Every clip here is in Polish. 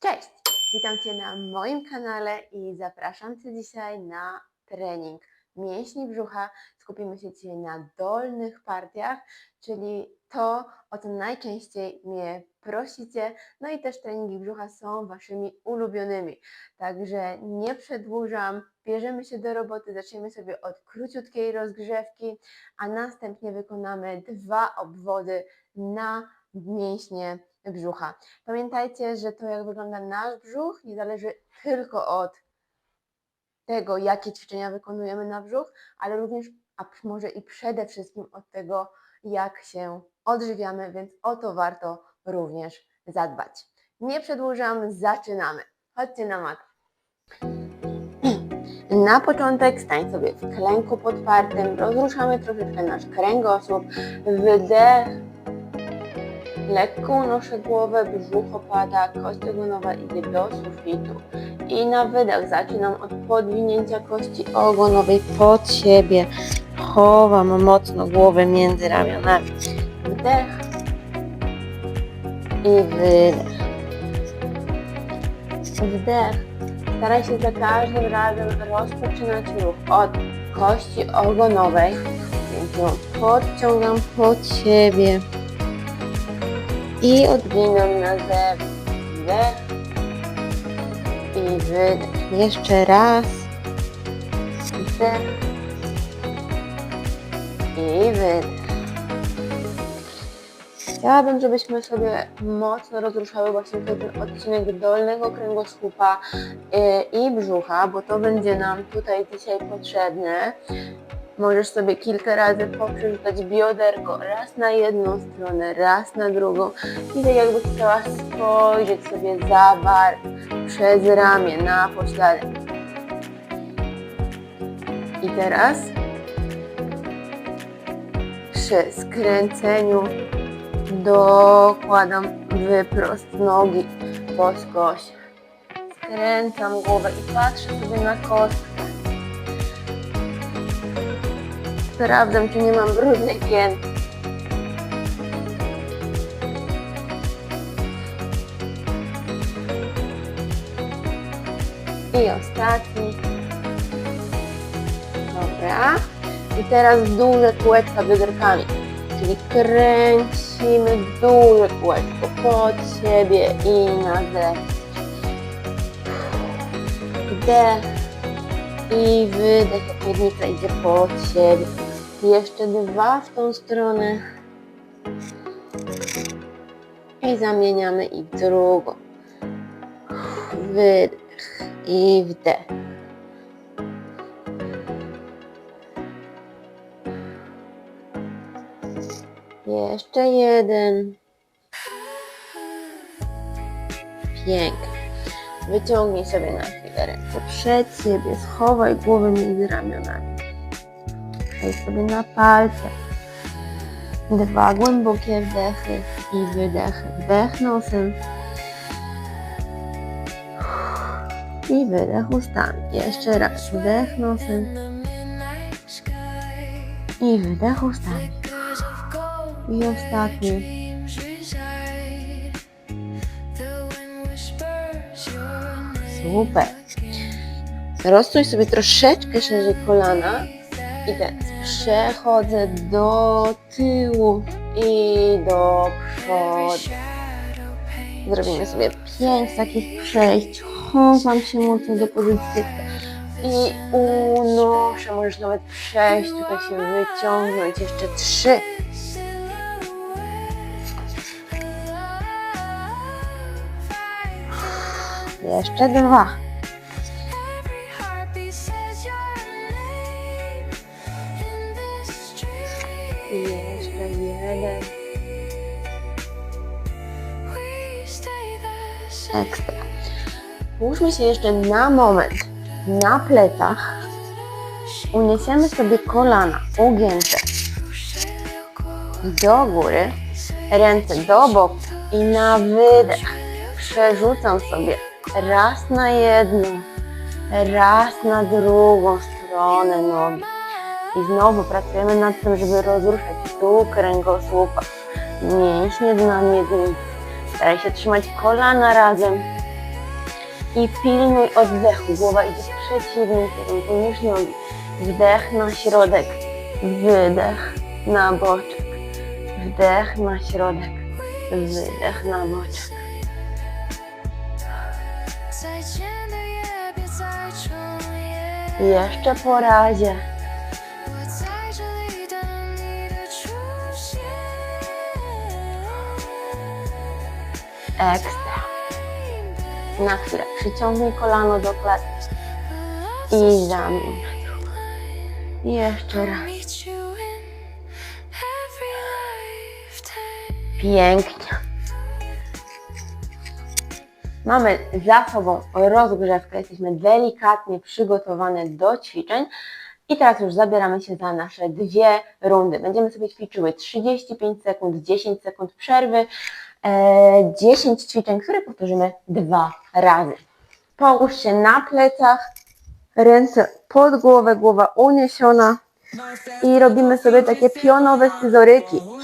Cześć! Witam Cię na moim kanale i zapraszam Cię dzisiaj na trening mięśni brzucha. Skupimy się dzisiaj na dolnych partiach, czyli to, o co najczęściej mnie prosicie. No i też treningi brzucha są Waszymi ulubionymi. Także nie przedłużam, bierzemy się do roboty, zaczniemy sobie od króciutkiej rozgrzewki, a następnie wykonamy dwa obwody na mięśnie brzucha. Pamiętajcie, że to jak wygląda nasz brzuch nie zależy tylko od tego, jakie ćwiczenia wykonujemy na brzuch, ale również, a może i przede wszystkim od tego, jak się odżywiamy, więc o to warto również zadbać. Nie przedłużam, zaczynamy. Chodźcie na mat. Na początek stań sobie w klęku podpartym, rozruszamy troszeczkę nasz kręgosłup, wydech, Lekko unoszę głowę, brzuch opada, kość ogonowa idzie do sufitu. I na wydech zaczynam od podwinięcia kości ogonowej pod siebie. Chowam mocno głowę między ramionami. Wdech i wydech. Wdech. Staraj się za każdym razem rozpoczynać ruch od kości ogonowej, więc ją podciągam pod siebie i odginam na zewnątrz. I wydech. Jeszcze raz. Wdech i wydech. Chciałabym, żebyśmy sobie mocno rozruszały właśnie ten odcinek dolnego kręgosłupa yy, i brzucha, bo to będzie nam tutaj dzisiaj potrzebne. Możesz sobie kilka razy poprzerzucać bioderko raz na jedną stronę, raz na drugą i tak jakbyś chciała spojrzeć sobie za bark, przez ramię, na pośladek. I teraz przy skręceniu dokładam wyprost nogi po skosie. Skręcam głowę i patrzę sobie na kostkę. Sprawdzam, czy nie mam brudnej pięty. I ostatni. Dobra. I teraz duże kółeczka bioderkami. Czyli kręcimy duże kółeczko pod siebie i na zewnątrz. Wdech i wydech, jak miednica idzie pod siebie. Jeszcze dwa w tą stronę. I zamieniamy i drugą. Wydech i wdech. Jeszcze jeden. Pięknie. Wyciągnij sobie na chwilę ręce przed siebie, schowaj głowę między ramionami. Daj sobie na palce. Dwa głębokie wdechy i wydechy. Wdech nosem. I wydech ustami. Jeszcze raz. Wdech nosem. I wydech ustami. I ostatni. Super. Rozsuń sobie troszeczkę szerzej kolana i teraz przechodzę do tyłu i do przodu. Zrobimy sobie pięć takich przejść. Chowam się mocno do pozycji i unoszę. Możesz nawet przejść, tutaj się wyciągnąć. Jeszcze trzy. Jeszcze dwa. Ekstra. Połóżmy się jeszcze na moment na plecach. Uniesiemy sobie kolana ugięte do góry, ręce do boku i na wydech przerzucam sobie raz na jedną, raz na drugą stronę nogi. I znowu pracujemy nad tym, żeby rozruszać tu kręgosłupa, mięśnie dna miednicy. Staraj się trzymać kolana razem i pilnuj oddechu. Głowa idzie w przeciwnym kierunku niż nogi. Wdech na środek, wydech na boczek, wdech na środek, wydech na boczek. Jeszcze po razie. Ekstra. Na chwilę przyciągnij kolano do klatki i zamień. Jeszcze raz. Pięknie. Mamy za sobą rozgrzewkę, jesteśmy delikatnie przygotowane do ćwiczeń i teraz już zabieramy się za nasze dwie rundy. Będziemy sobie ćwiczyły 35 sekund, 10 sekund przerwy, 10 ćwiczeń, które powtórzymy dwa razy. Połóż się na plecach, ręce pod głowę, głowa uniesiona i robimy sobie takie pionowe scyzoryki. E.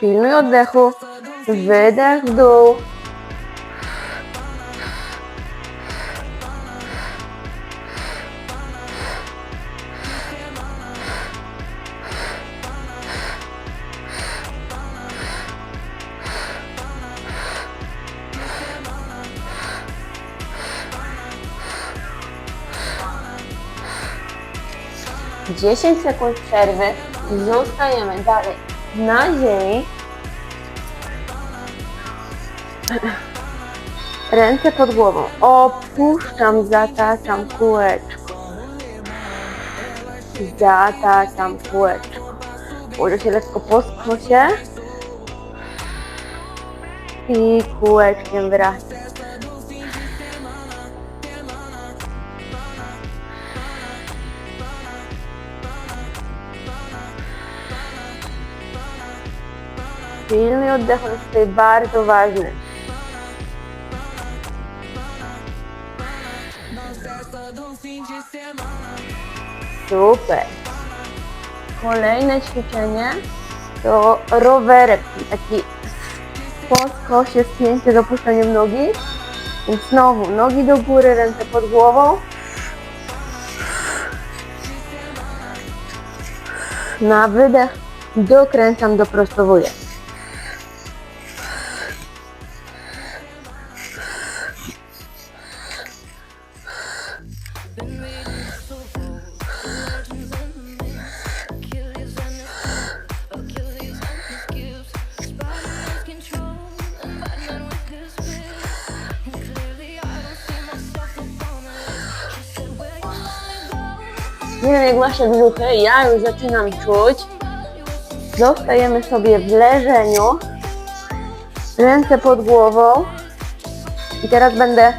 Pilnuj oddechu, wydech w dół. Dziesięć sekund przerwy. Zostajemy dalej na ziemi. Ręce pod głową. Opuszczam, zataczam kółeczko. Zataczam kółeczko. Ułożę się lekko po. I kółeczkiem wracam. Pilnuj oddechu, to jest tutaj bardzo ważny. Super. Kolejne ćwiczenie to rowerek, taki po skosie spięcie z opuszczeniem nogi. Więc znowu nogi do góry, ręce pod głową. Na wydech dokręcam, doprostowuję. Nie wiem jak wasze brzuchy, ja już zaczynam czuć. Zostajemy sobie w leżeniu. Ręce pod głową. I teraz będę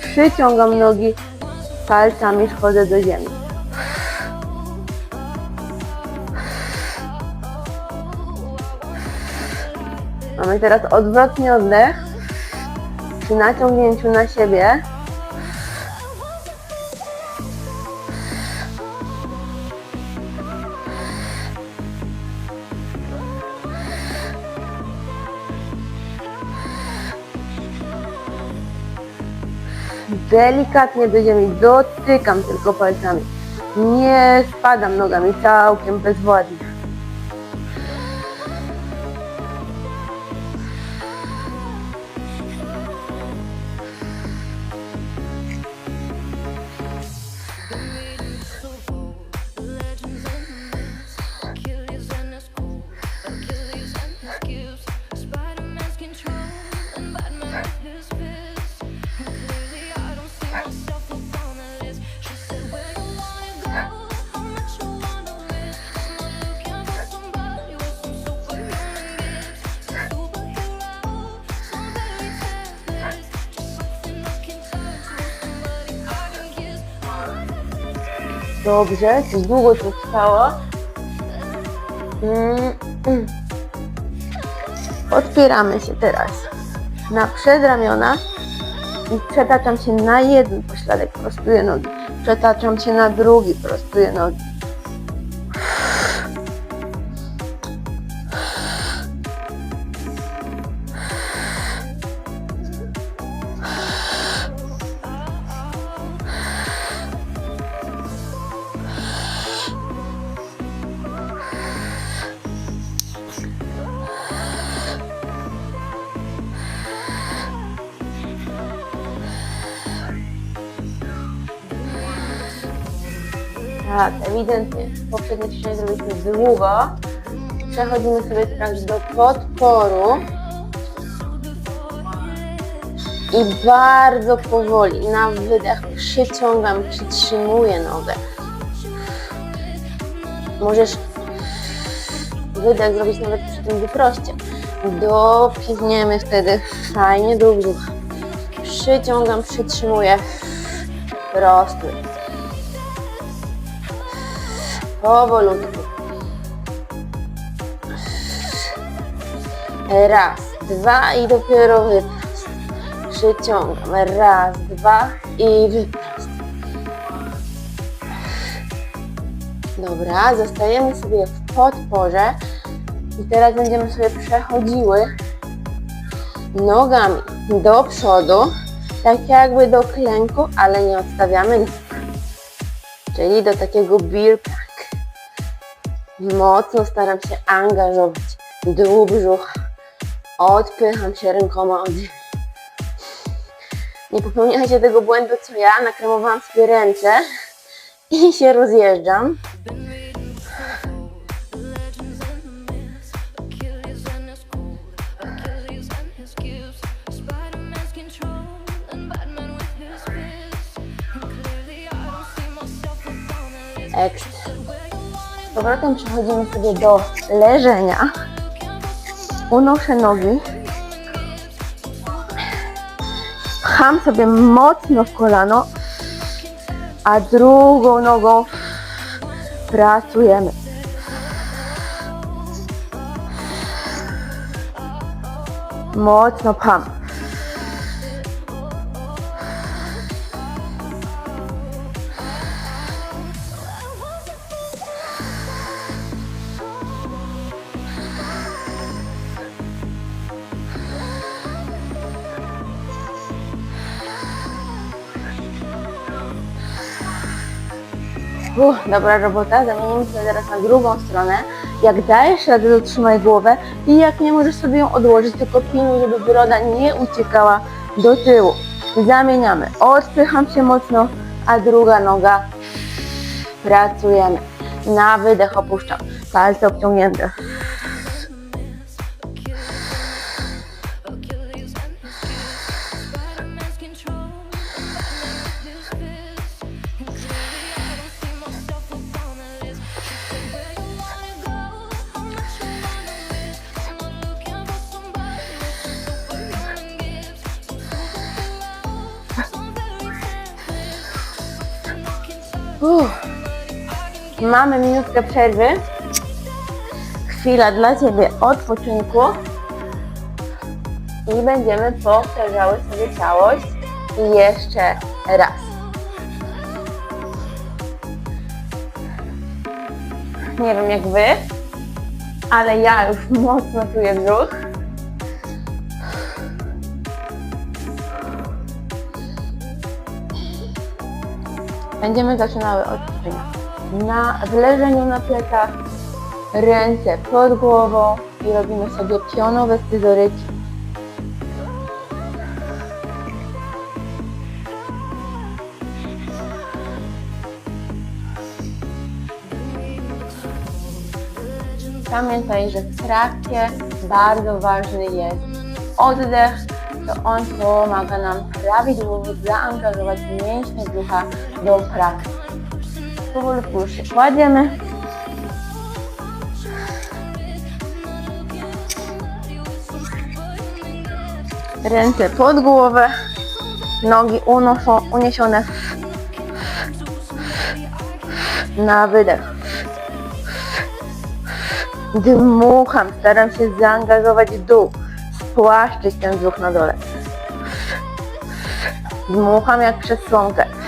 przyciągam nogi palcami, schodzę do ziemi. Mamy teraz odwrotny oddech. Przy naciągnięciu na siebie delikatnie do ziemi, dotykam tylko palcami. Nie spadam nogami całkiem bezwładnie. Dobrze, to długo to trwało. Mm, mm. Otwieramy się teraz na przedramiona i przetaczam się na jeden pośladek, prostuję nogi. Przetaczam się na drugi, prostuję nogi. Tak, ewidentnie. Poprzednie ćwiczenie zrobiliśmy długo. Przechodzimy sobie teraz do podporu. I bardzo powoli na wydech przyciągam, przytrzymuję nogę. Możesz wydech zrobić nawet przy tym wyproście. Dopizniemy wtedy fajnie do brzucha. Przyciągam, przytrzymuję. Prostuj. Powolutku. Raz, dwa i dopiero wyprost. Przyciągam. Raz, dwa i wyprost. Dobra, zostajemy sobie w podporze i teraz będziemy sobie przechodziły nogami do przodu, tak jakby do klęku, ale nie odstawiamy nóg. Czyli do takiego plank. Mocno staram się angażować dół brzucha. Odpycham się rękoma od. Nie popełniajcie tego błędu co ja. Nakremowałam sobie ręce i się rozjeżdżam. Been Z powrotem przechodzimy sobie do leżenia. Unoszę nogi. Pcham sobie mocno w kolano, a drugą nogą pracujemy. Mocno pcham. Dobra robota, zamienimy się teraz na drugą stronę. Jak dajesz radę, to trzymaj głowę i jak nie możesz sobie ją odłożyć, tylko pilnuj, żeby broda nie uciekała do tyłu. Zamieniamy. Odpycham się mocno, a druga noga. Pracujemy. Na wydech opuszczam. Palce obciągnięte. Uff. Mamy minutkę przerwy. Chwila dla Ciebie odpoczynku. I będziemy powtarzały sobie całość. Jeszcze raz. Nie wiem jak Wy, ale ja już mocno czuję brzuch. Będziemy zaczynały od ćwiczenia. Na, w leżeniu na plecach, ręce pod głową i robimy sobie pionowe scyzoryki. Pamiętaj, że w trakcie bardzo ważny jest oddech, to on pomaga nam prawidłowo zaangażować mięśnie brzucha do pracy. Powolutku już kładziemy. Ręce pod głowę, nogi unoszą, uniesione na wydech. Dmucham, staram się zaangażować dół, spłaszczyć ten brzuch na dole. Dmucham jak przez słomkę.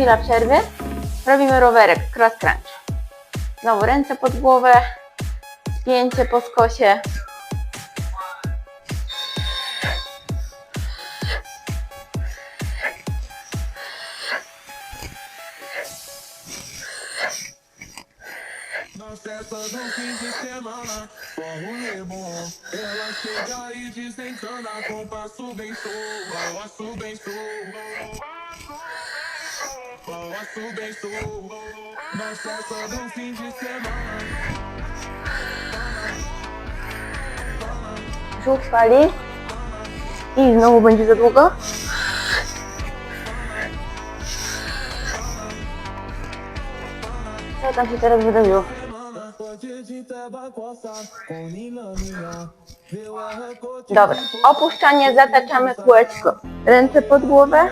chwila przerwy. Robimy rowerek, cross crunch. Znowu ręce pod głowę, spięcie po skosie. Essa não semana. Ela chega. Brzuch pali. I znowu będzie za długo. Co tam się teraz wydarzyło? A Dobra, opuszczanie, zataczamy kółeczko. Ręce pod głowę,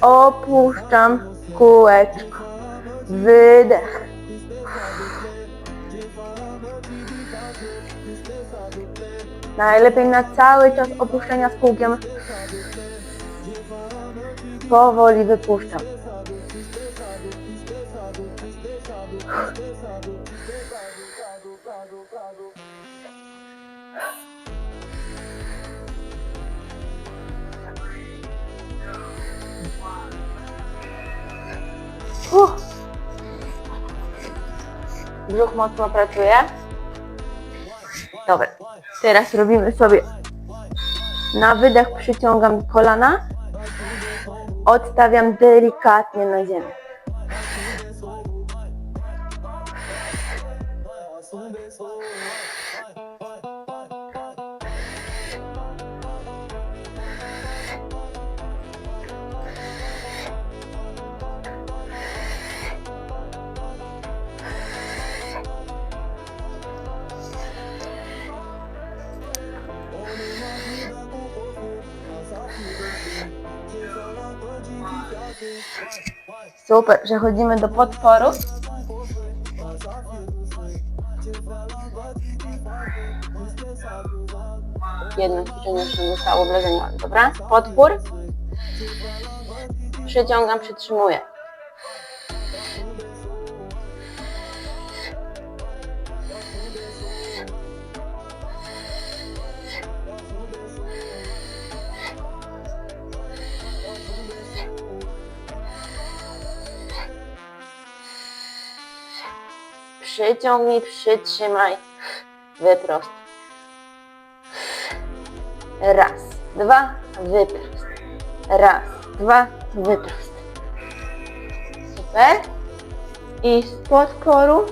opuszczam kółeczko. Wydech. Najlepiej na cały czas opuszczenia z kółkiem. Powoli wypuszczam. Uff. Brzuch mocno pracuje. Dobra, teraz robimy sobie na wydech przyciągam kolana, odstawiam delikatnie na ziemię. Super, przechodzimy do podporu. Jedno ćwiczenie jeszcze zostało wleżenia, dobra? Podpór. Przyciągam, przytrzymuję. Przyciągnij, przytrzymaj, wyprost. Raz, dwa, wyprost. Raz, dwa, wyprost. Super. I z podporu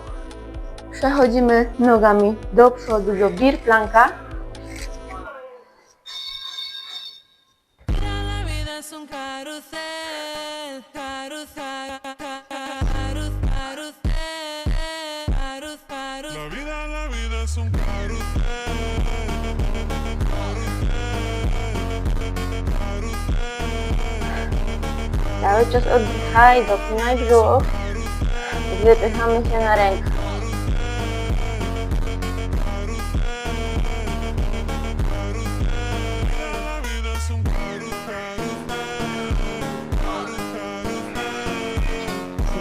przechodzimy nogami do przodu, do beer planka. Vida es un carrusel. Cały czas oddychaj, dopinaj brzuch. Wypychamy się na rękę.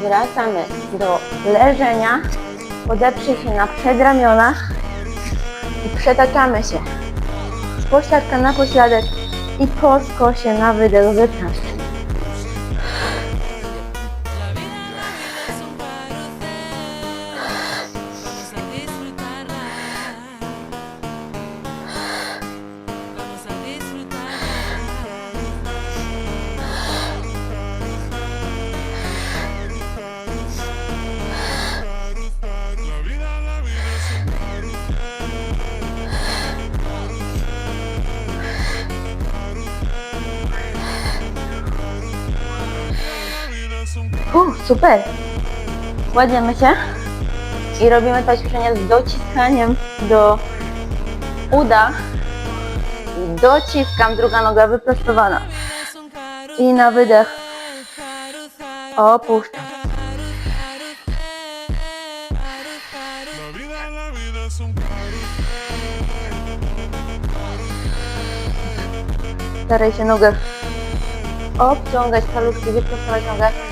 Wracamy do leżenia. Podeprzyj się na przedramionach przetaczamy się. Z pośladka na pośladek i po skosie na wydech. Super! Kładziemy się i robimy to ćwiczenie z dociskaniem do uda. Dociskam, druga noga wyprostowana. I na wydech un Staraj się nogę obciągać paluszki, wyprostować nogę.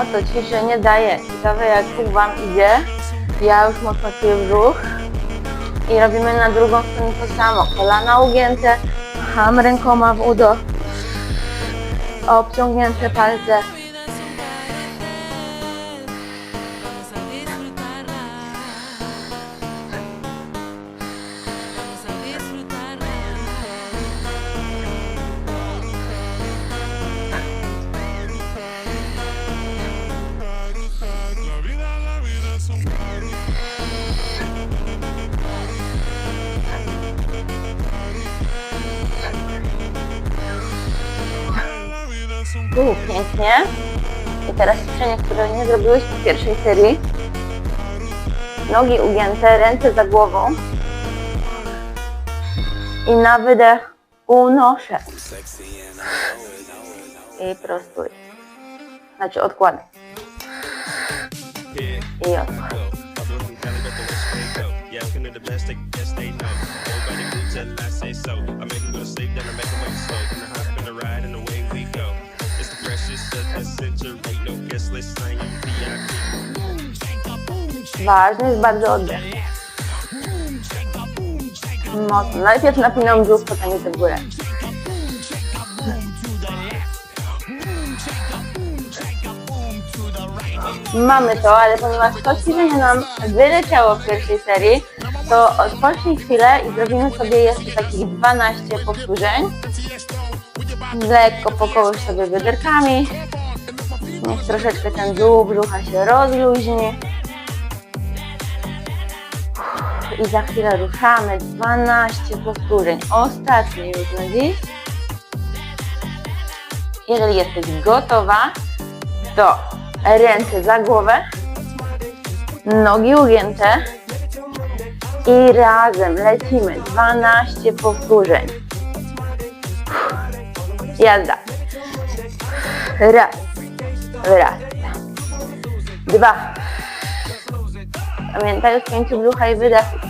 To ćwiczenie daje. Ciekawe jak Wam idzie. Ja już mocno czuję brzuch. I robimy na drugą stronę to samo. Kolana ugięte, macham rękoma w udo. Obciągnięte palce. Pięknie. I teraz ćwiczenie, które nie zrobiłeś w pierwszej serii. Nogi ugięte, ręce za głową. I na wydech unoszę. I prostuj. Znaczy odkładaj. I odkładaj. Ważny jest bardzo oddech. Mocno. Najpierw napinam brzuch, potem idę w górę. Mamy to, ale ponieważ to ćwiczenie nam wyleciało w pierwszej serii, to odpocznij chwilę i zrobimy sobie jeszcze takich 12 powtórzeń. Lekko pokołysz sobie bioderkami. Niech troszeczkę ten dół brzucha się rozluźni. I za chwilę ruszamy. 12 powtórzeń. Ostatnie już na dziś. Jeżeli jesteś gotowa, to ręce za głowę, nogi ugięte i razem lecimy. 12 powtórzeń. Jazda. Raz. Raz. Dwa. Pamiętaj o spięciu brzucha i wydechu.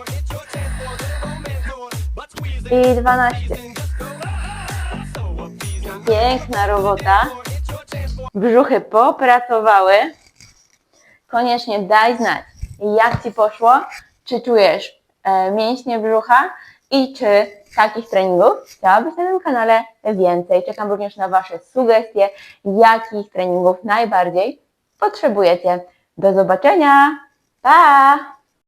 I 12. Piękna robota. Brzuchy popracowały. Koniecznie daj znać, jak Ci poszło, czy czujesz e, mięśnie brzucha i czy takich treningów chciałabyś na tym kanale więcej. Czekam również na Wasze sugestie, jakich treningów najbardziej potrzebujecie. Do zobaczenia. Pa!